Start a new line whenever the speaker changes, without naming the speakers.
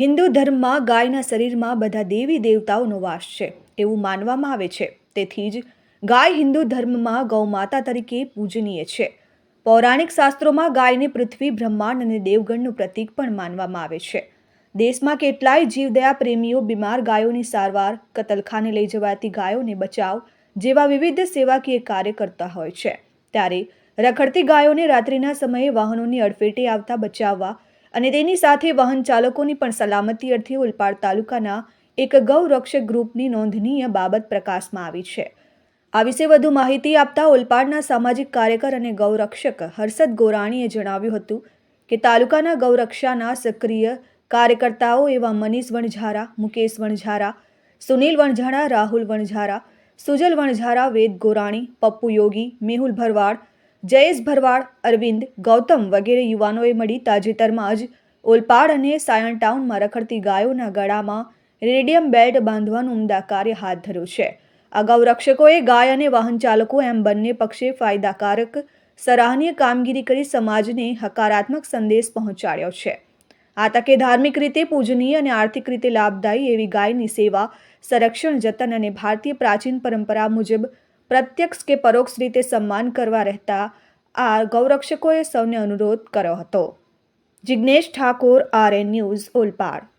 હિન્દુ ધર્મમાં ગાયના શરીરમાં બધા દેવી દેવતાઓનો વાસ છે, એવું માનવામાં આવે છે. તેથી જ ગાય હિન્દુ ધર્મમાં ગૌમાતા તરીકે પૂજનીય છે. પૌરાણિક શાસ્ત્રોમાં ગાયને પૃથ્વી, બ્રહ્માંડ અને દેવગણનું પ્રતીક પણ માનવામાં આવે છે. દેશમાં કેટલાય જીવદયા પ્રેમીઓ બીમાર ગાયોની સારવાર, કતલખાને લઈ જવાતી ગાયોને બચાવ જેવા વિવિધ સેવાકીય કાર્ય કરતા હોય છે. ત્યારે રખડતી ગાયોને રાત્રિના સમયે વાહનોની અડફેટે આવતા બચાવવા અને તેની સાથે વાહન ચાલકોની પણ સલામતી અર્થે ઓલપાડ તાલુકાના એક ગૌરક્ષક ગ્રુપની નોંધનીય બાબત પ્રકાશમાં આવી છે. આ વિશે વધુ માહિતી આપતા ઓલપાડના સામાજિક કાર્યકર અને ગૌરક્ષક હર્ષદ ગોરાણીએ જણાવ્યું હતું કે તાલુકાના ગૌરક્ષાના સક્રિય કાર્યકર્તાઓ એવા મનીષ વણઝારા, મુકેશ વણઝારા, સુનિલ વણઝારા રાહુલ વણઝારા, સુજલ વણઝારા, વેદ ગોરાણી, પપ્પુ યોગી, મેહુલ ભરવાડ જયેશ ભરવાડ, અરવિંદ, ગૌતમ વગેરે યુવાનોએ મળી તાજેતરમાં જ ઓલપાડ અને સાયણ ટાઉનમાં રખડતી ગાયોના ગળામાં રેડિયમ બેલ્ટ બાંધવાનું ઉમદા કાર્ય હાથ ધર્યું છે. અગાઉ રક્ષકોએ ગાય અને વાહન ચાલકો એમ બંને પક્ષે ફાયદાકારક, સરાહનીય કામગીરી કરી સમાજને હકારાત્મક સંદેશ પહોંચાડ્યો છે. આ તકે ધાર્મિક રીતે પૂજનીય અને આર્થિક રીતે લાભદાયી એવી ગાયની સેવા, સંરક્ષણ, જતન અને ભારતીય પ્રાચીન પરંપરા મુજબ પ્રત્યક્ષ કે પરોક્ષ રીતે સન્માન કરવા રહેતા આ ગૌરક્ષકોએ સૌને અનુરોધ કર્યો હતો. Jignesh Thakor R N news Olpad